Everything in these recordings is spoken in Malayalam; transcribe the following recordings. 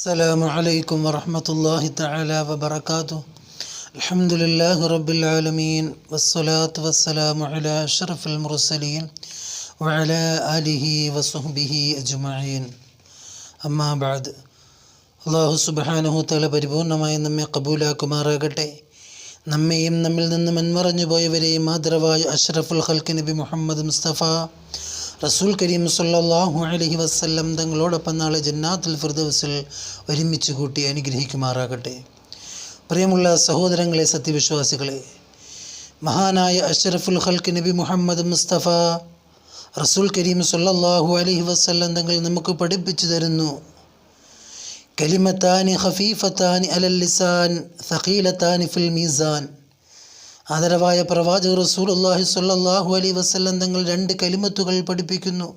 السلام عليكم ورحمة الله تعالى وبركاته الحمد لله رب العالمين والصلاة والسلام على أشرف المرسلين وعلى آله وصحبه أجمعين أما بعد അള്ളാഹു സുബാനഹു തല പരിപൂർണമായി നമ്മെ കബൂലാക്കുമാറാകട്ടെ നമ്മെയും നമ്മിൽ നിന്ന് മൺമറഞ്ഞു പോയവരെയും ആദരവായ അഷ്റഫുൽ ഹൽക്ക് നബി മുഹമ്മദ് മുസ്തഫ റസൂൽ കരീം സല്ലാഹു അലഹി വസല്ലം തങ്ങളോടൊപ്പം നാളെ ജന്നാത്തുൽ ഫിർദൗസിൽ ഒരുമിച്ച് കൂട്ടി അനുഗ്രഹിക്കുമാറാകട്ടെ. പ്രിയമുള്ള സഹോദരങ്ങളെ സത്യവിശ്വാസികളെ മഹാനായ അഷറഫുൽ ഹൽക്ക് നബി മുഹമ്മദ് മുസ്തഫ റസൂൽ കരീം സല്ലാഹു അലഹി വസ്ല്ലം തങ്ങൾ നമുക്ക് പഠിപ്പിച്ചു തരുന്നു. കലിമത്താനി ഹഫീഫത്താൻ അലൽ ലിസാൻ ഥഖീലത്താനി ഫിൽ മീസാൻ. ആദരവായ പ്രവാചകർ റസൂലുള്ളാഹി സ്വല്ലല്ലാഹു അലൈഹി വസല്ലം തങ്ങൾ രണ്ട് കലിമത്തുകൾ പഠിപ്പിക്കുന്നു.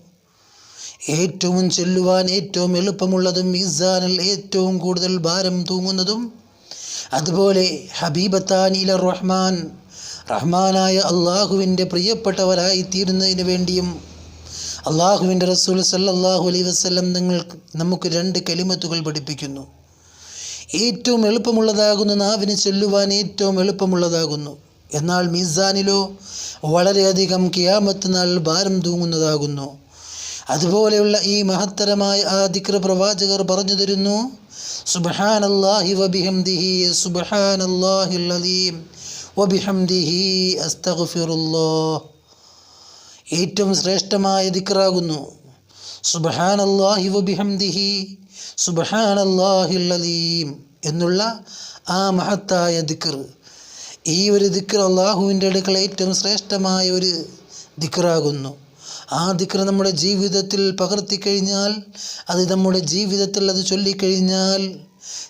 ഏറ്റവും ചെല്ലുവാൻ ഏറ്റവും എളുപ്പമുള്ളതും മീസാനിൽ ഏറ്റവും കൂടുതൽ ഭാരം തൂങ്ങുന്നതും അതുപോലെ ഹബീബത്താനില റഹ്മാൻ റഹ്മാനായ അള്ളാഹുവിന്റെ പ്രിയപ്പെട്ടവരായി തീരുന്നതിന് വേണ്ടിയും അള്ളാഹുവിന്റെ റസൂൽ സല്ലാഹു അലൈ വസ്ലം നിങ്ങൾ നമുക്ക് രണ്ട് കലിമത്തുകൾ പഠിപ്പിക്കുന്നു. ഏറ്റവും എളുപ്പമുള്ളതാകുന്നു നാവിന് ചൊല്ലുവാൻ ഏറ്റവും എളുപ്പമുള്ളതാകുന്നു. എന്നാൽ മീസാനിലോ വളരെയധികം കിയാമത്ത് നാൾ ഭാരം തൂങ്ങുന്നതാകുന്നു. അതുപോലെയുള്ള ഈ മഹത്തരമായ ആ ദിക്ര പ്രവാചകർ പറഞ്ഞു തരുന്നു സുബ്ഹാനല്ലാഹി വബിഹംദിഹി സുബ്ഹാനല്ലാഹിൽ അലീം വബിഹംദിഹി അസ്തഗ്ഫിറുല്ലാഹ്. ഏറ്റവും ശ്രേഷ്ഠമായ ദിക്റാകുന്നു സുബ്ഹാനല്ലാഹി വബിഹംദിഹി സുബ്ഹാനല്ലാഹിൽ അലീം എന്നുള്ള ആ മഹത്തായ ദിക്ർ. ഈ ഒരു ദിക്ർ അള്ളാഹുവിന്റെ അടുക്കൽ ഏറ്റവും ശ്രേഷ്ഠമായ ഒരു ദിക്കറാകുന്നു ആ ദിക്ർ നമ്മുടെ ജീവിതത്തിൽ പകർത്തിക്കഴിഞ്ഞാൽ അത് നമ്മുടെ ജീവിതത്തിൽ അത് ചൊല്ലിക്കഴിഞ്ഞാൽ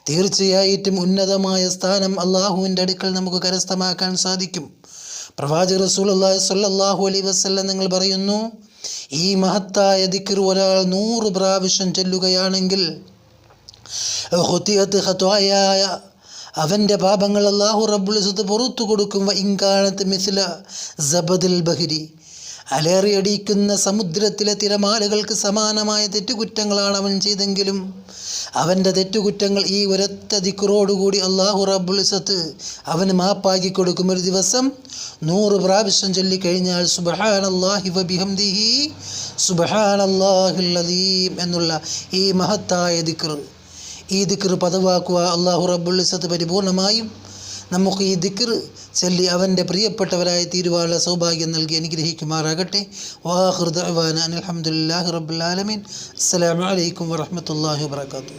തീർച്ചയായിട്ടും ഉന്നതമായ സ്ഥാനം അള്ളാഹുവിന്റെ അടുക്കൽ നമുക്ക് കരസ്ഥമാക്കാൻ സാധിക്കും. പ്രവാചക റസൂലുള്ളാഹി സ്വല്ലല്ലാഹു അലൈഹി വസല്ലം നിങ്ങൾ പറയുന്നു ഈ മഹത്തായ ദിക്കർ ഒരാൾ നൂറ് പ്രാവശ്യം ചൊല്ലുകയാണെങ്കിൽ അവന്റെ പാപങ്ങൾ അള്ളാഹു റബ്ബുൽ പുറത്തു കൊടുക്കും. ഇൻകാണത്ത് മിസില ജബദിൽ ബഹിരി. അലേറിയടിക്കുന്ന സമുദ്രത്തിലെ തിരമാലകൾക്ക് സമാനമായ തെറ്റുകുറ്റങ്ങളാണ് അവൻ ചെയ്തെങ്കിലും അവന്റെ തെറ്റുകുറ്റങ്ങൾ ഈ ഒരൊറ്റ ദിക്കറോടുകൂടി അള്ളാഹു റബ്ബുലിസത്ത് അവന് മാപ്പാക്കി കൊടുക്കും. ഒരു ദിവസം നൂറ് പ്രാവശ്യം ചൊല്ലിക്കഴിഞ്ഞാൽ സുബഹാനല്ലാഹി വബിഹംദിഹി എന്നുള്ള ഈ മഹത്തായ ദിക്ർ ഈ ദിക്കർ പദവാക്കുക അള്ളാഹു റബ്ബുലിസത്ത് പരിപൂർണമായും നമുക്ക് ഈ ദിക്കർ ചൊല്ലി അവന്റെ പ്രിയപ്പെട്ടവരായി തീരുവാനുള്ള സൗഭാഗ്യം നൽകി അനുഗ്രഹിക്കുമാറാകട്ടെ. വാഹൃദ് അലഹമുല്ലാ റബ്ബുലാലമീൻ അസ്സലാമലൈക്കും വാഹമത്തല്ലാഹി വാത്തു